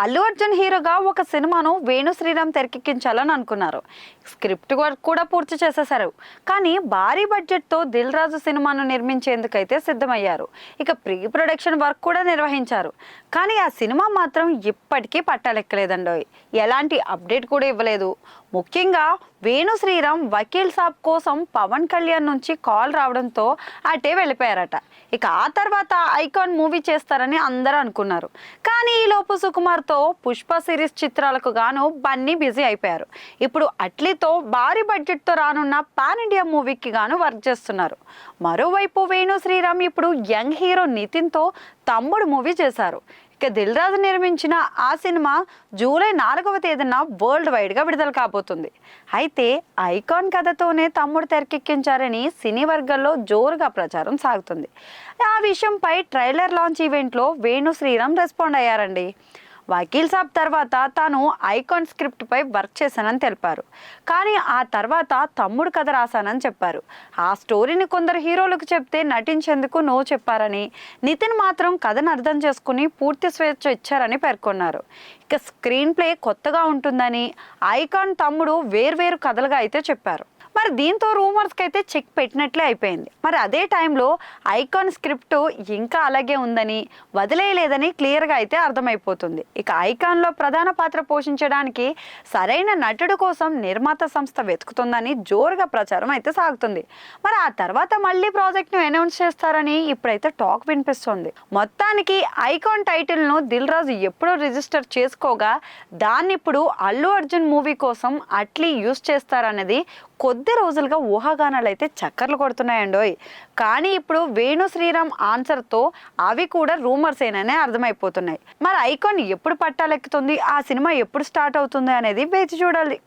అల్లు అర్జున్ హీరోగా ఒక సినిమాను వేణు శ్రీరామ్ తెరకెక్కించాలని అనుకున్నారు. స్క్రిప్ట్ వర్క్ కూడా పూర్తి చేసేశారు. కానీ భారీ బడ్జెట్తో దిల్ రాజు సినిమాను నిర్మించేందుకైతే సిద్ధమయ్యారు. ఇక ప్రీ ప్రొడక్షన్ వర్క్ కూడా నిర్వహించారు. కానీ ఆ సినిమా మాత్రం ఇప్పటికీ పట్టాలెక్కలేదండోయ్. ఎలాంటి అప్డేట్ కూడా ఇవ్వలేదు. ముఖ్యంగా వేణు శ్రీరామ్ వకీల్ సాబ్ కోసం పవన్ కళ్యాణ్ నుంచి కాల్ రావడంతో అటే వెళ్ళిపోయారట. ఇక ఆ తర్వాత ఐకాన్ మూవీ చేస్తారని అందరూ అనుకున్నారు. కానీ ఈ లోపు సుకుమార్తో పుష్ప సిరీస్ చిత్రాలకు గాను బన్నీ బిజీ అయిపోయారు. ఇప్పుడు అట్లీతో భారీ బడ్జెట్తో రానున్న పాన్ ఇండియా మూవీకి గాను వర్క్ చేస్తున్నారు. మరోవైపు వేణు శ్రీరామ్ ఇప్పుడు యంగ్ హీరో నితిన్తో తమ్ముడు మూవీ చేశారు. ఇక దిల్ రాజు నిర్మించిన ఆ సినిమా జూలై నాలుగవ తేదీన వరల్డ్ వైడ్గా విడుదల కాబోతుంది. అయితే ఐకాన్ కథతోనే తమ్ముడు తెరకెక్కించారని సినీ వర్గాల్లో జోరుగా ప్రచారం సాగుతుంది. ఆ విషయంపై ట్రైలర్ లాంచ్ ఈవెంట్లో వేణు శ్రీరామ్ రెస్పాండ్ అయ్యారండి. వకీల్ సాబ్ తర్వాత తాను ఐకాన్ స్క్రిప్ట్పై వర్క్ చేశానని తెలిపారు. కానీ ఆ తర్వాత తమ్ముడు కథ రాశానని చెప్పారు. ఆ స్టోరీని కొందరు హీరోలకు చెప్తే నటించేందుకు నో చెప్పారని నితిన్ మాత్రం కథను అర్థం చేసుకుని పూర్తి స్వేచ్ఛ ఇచ్చారని పేర్కొన్నారు. ఇక స్క్రీన్ ప్లే కొత్తగా ఉంటుందని ఐకాన్ తమ్ముడు వేర్వేరు కథలుగా అయితే చెప్పారు. మరి దీంతో రూమర్స్కి అయితే చెక్ పెట్టినట్లే అయిపోయింది. మరి అదే టైంలో ఐకాన్ స్క్రిప్ట్ ఇంకా అలాగే ఉందని వదిలేయలేదని క్లియర్గా అయితే అర్థమైపోతుంది. ఇక ఐకాన్లో ప్రధాన పాత్ర పోషించడానికి సరైన నటుడు కోసం నిర్మాత సంస్థ వెతుకుతుందని జోరుగా ప్రచారం అయితే సాగుతుంది. మరి ఆ తర్వాత మళ్ళీ ప్రాజెక్ట్ను అనౌన్స్ చేస్తారని ఇప్పుడైతే టాక్ వినిపిస్తుంది. మొత్తానికి ఐకాన్ టైటిల్ను దిల్ రాజు ఎప్పుడో రిజిస్టర్ చేసుకోగా దాన్ని ఇప్పుడు అల్లు అర్జున్ మూవీ కోసం అట్లీ యూస్ చేస్తారనేది కొద్ది రోజులుగా ఊహాగానాలు అయితే చక్కర్లు కొడుతున్నాయండోయ్. కానీ ఇప్పుడు వేణు శ్రీరామ్ ఆన్సర్తో అవి కూడా రూమర్స్ ఏననే అర్థమైపోతున్నాయి. మరి ఐకాన్ ఎప్పుడు పట్టాలెక్కుతుంది? ఆ సినిమా ఎప్పుడు స్టార్ట్ అవుతుంది అనేది వేచి చూడాలి.